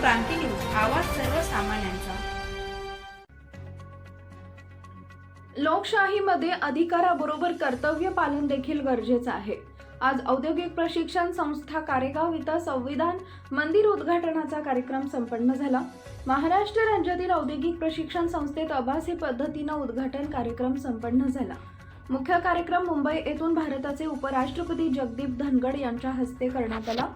क्रांती news आवाज सर्वसामान्यांचा. लोकशाहीमध्ये अधिकाराबरोबर कर्तव्य पालन देखील गरजेचं आहे. आज औद्योगिक प्रशिक्षण संस्था कारेगाव इथं संविधान मंदिर उद्घाटनाचा कार्यक्रम संपन्न झाला. महाराष्ट्र राज्यातील औद्योगिक प्रशिक्षण संस्थेत आभासी पद्धतीनं उद्घाटन कार्यक्रम संपन्न झाला. मुख्य कार्यक्रम मुंबई येथून भारताचे उपराष्ट्रपती जगदीप धनगड यांच्या हस्ते करण्यात आला.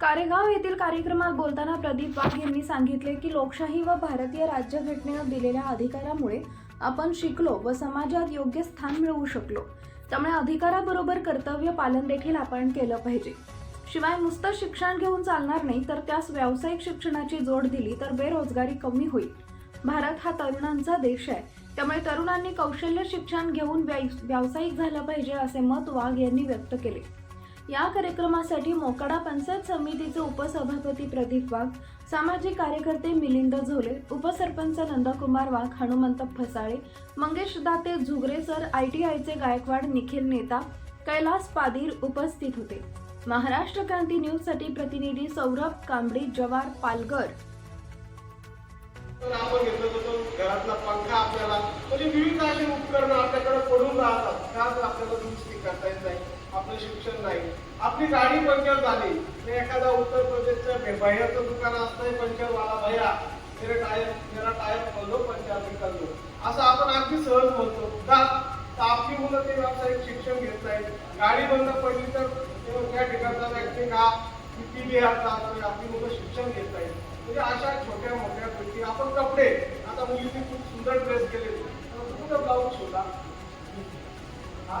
कारेगाव येथील कार्यक्रमात बोलताना प्रदीप वाघ यांनी सांगितले की लोकशाही व भारतीय राज्यघटनेनं दिलेल्या अधिकारामुळे आपण शिकलो व समाजात योग्य स्थान मिळवू शकलो. त्यामुळे अधिकाराबरोबर कर्तव्य पालन देखील आपण केलं पाहिजे. शिवाय नुसतं शिक्षण घेऊन चालणार नाही तर त्यास व्यावसायिक शिक्षणाची जोड दिली तर बेरोजगारी कमी होईल. भारत हा तरुणांचा देश आहे. त्यामुळे तरुणांनी कौशल्य शिक्षण घेऊन व्याय- व्यावसायिक झालं पाहिजे असे मत वाघ यांनी व्यक्त केले. या कार्यक्रमासाठी मोकडा पंचायत समितीचे उपसभापती प्रदीप वाघ सामाजिक कार्यकर्ते मिलिंद झोले उपसरपंच Nandkumar Wagh Hanumant Phasale Mangesh Date Jhugre sir I T आयचे गायकवाड निखिल नेता कैलास पादीर उपस्थित होते. महाराष्ट्र क्रांती न्यूजसाठी प्रतिनिधी सौरभ कांबडी जवार पालघर. घरातला पंखा आपल्याला. म्हणजे विविध अशी उपकरणं आपल्याकडे पडून राहतात. आपल्याला दुरुस्ती करता येत नाही. आपलं शिक्षण नाही. आपली गाडी पंक्चर झाली. तर एखादा उत्तर प्रदेशच्या भैयाचं दुकान असतंय पंक्चर वाला भैया मेरा टायर मेरा टायर खोलो पंक्चर निकालो असं आपण अगदी सहज म्हणतो का तर आपली मुलं ते व्यावसायिक शिक्षण घेत नाहीत. गाडी बंद पडली तर त्या ठिकाणचा व्यक्ती का? किती लिहायचा तर आपली मुलं शिक्षण घेत नाहीत. म्हणजे अशा छोट्या मोठ्या गोष्टी. आपण कपडे आता मुलींनी खूप सुंदर ड्रेस केले. कुठं ब्लाऊज शिवला हा?